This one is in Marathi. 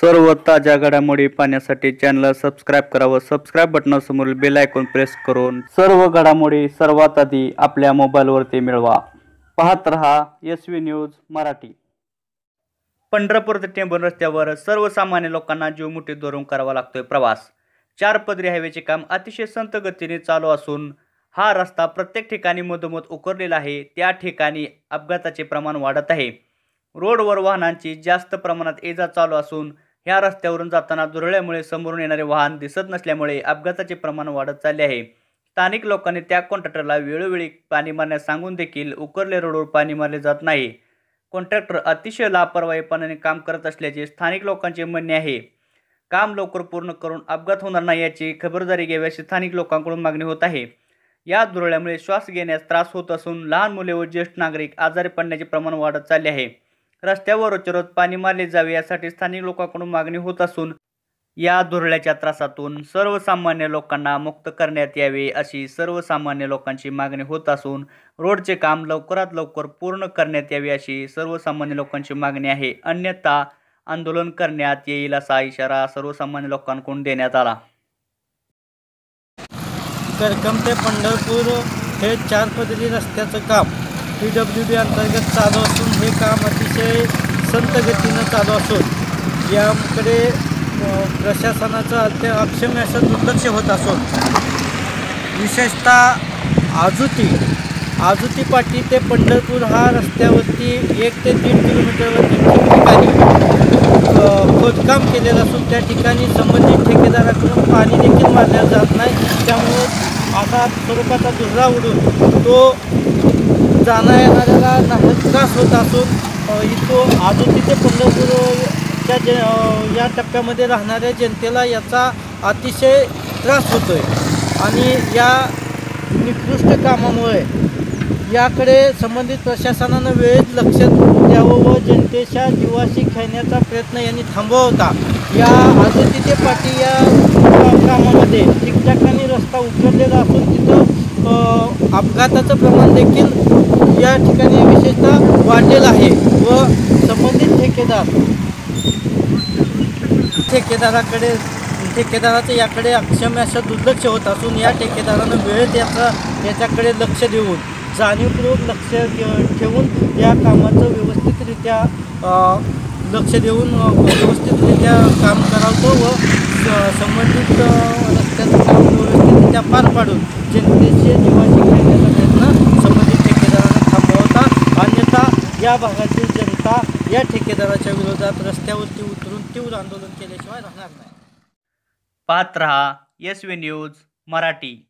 सर्व ताज्या घडामोडी पाहण्यासाठी चॅनल सबस्क्राईब करावं सबस्क्राईब बटनासमोरील बेल आयकॉन प्रेस करून सर्व घडामोडी सर्वात आधी आपल्या मोबाईलवरती मिळवा. पाहत रहा S V news Marathi. Pandharpur ते टेंभूर रस्त्यावर सर्वसामान्य लोकांना जीव मुठीत धरून करावा लागतोय प्रवास. चार पदरी हायवेचे काम अतिशय संत गतीने चालू असून हा रस्ता प्रत्येक ठिकाणी मधोमध उकरलेला आहे. त्या ठिकाणी अपघाताचे प्रमाण वाढत आहे. रोडवर वाहनांची जास्त प्रमाणात ये जा चालू असून ह्या रस्त्यावरून जाताना दुरळ्यामुळे समोरून येणारे वाहन दिसत नसल्यामुळे अपघाताचे प्रमाण वाढत चालले आहे. स्थानिक लोकांनी त्या कॉन्ट्रॅक्टरला वेळोवेळी पाणी मारण्यास सांगून देखील उकरले रोडवर पाणी मारले जात नाही. कॉन्ट्रॅक्टर अतिशय लापरवाहीपणाने काम करत असल्याचे स्थानिक लोकांचे म्हणणे आहे. काम लवकर पूर्ण करून अपघात होणार नाही याची खबरदारी घ्यावी अशी स्थानिक लोकांकडून मागणी होत आहे. या दुरळ्यामुळे श्वास घेण्यास त्रास होत असून लहान मुले व ज्येष्ठ नागरिक आजारी पडण्याचे प्रमाण वाढत चालले आहे. रस्त्यावर रोजच्या पाणी मारले जावे यासाठी स्थानिक लोकांकडून मागणी होत असून या धुरळ्याच्या त्रासातून सर्वसामान्य लोकांना मुक्त करण्यात यावे अशी सर्वसामान्य लोकांची मागणी होत असून रोडचे काम लवकरात लवकर पूर्ण करण्यात यावे अशी सर्वसामान्य लोकांची मागणी आहे. अन्यथा आंदोलन करण्यात येईल असा इशारा सर्वसामान्य लोकांकडून देण्यात आला. करकम ते पंढरपूर हे चार पदरी रस्त्याचं काम पी डब्ल्यू डी अंतर्गत चालू असून हे काम अतिशय संत गतीनं चालू असून याकडे प्रशासनाचं अत्य अक्षम्य असं दुर्लक्ष होत असून विशेषतः आजुती आजुती पाटी ते पंढरपूर हा रस्त्यावरती एक ते दीड किलोमीटरवरती ठिकठिकाणी खोदकाम केलेलं असून त्या ठिकाणी संबंधित ठेकेदाराकडून पाणी देखील मारल्या जात नाही. त्यामुळे असा स्वरूपाचा दुसरा उडून तो जाण्या येणाऱ्याला नाही त्रास होत असून इथून इथं तिथे पंढरपूरच्या जे या टप्प्यामध्ये राहणाऱ्या जनतेला याचा अतिशय त्रास होतो आहे आणि या निकृष्ट कामामुळे याकडे संबंधित प्रशासनानं वेळेत लक्ष द्यावं व जनतेच्या जीवाशी खेळण्याचा प्रयत्न यांनी थांबवा होता या आदित्य ते पाटी या कामामध्ये ठिकठिकाणी रस्ता उतरलेला असून तिथं अपघाताचं प्रमाण देखील या ठिकाणी विशेषतः वाढलेलं आहे व संबंधित ठेकेदार ठेकेदाराकडे ठेकेदाराचं याकडे अक्षम्य असं दुर्लक्ष होत असून या ठेकेदारानं वेळेत याचा याच्याकडे लक्ष देऊन जाणीवपूर्वक लक्ष ठेवून या कामाचं व्यवस्थितरित्या लक्ष देऊन व्यवस्थितरित्या काम करावतो व संबंधित रस्त्याचं काम व्यवस्थित त्या पार पाडून जनतेचे जीवाची खेळण्याचा प्रयत्न संबंधित ठेकेदारानं थांबवा होता अन्यथा या भागातील जनता या ठेकेदाराच्या विरोधात रस्त्यावरती उतरून तीव्र आंदोलन केल्याशिवाय राहणार नाही. पात्र रहा एस व्ही न्यूज मराठी.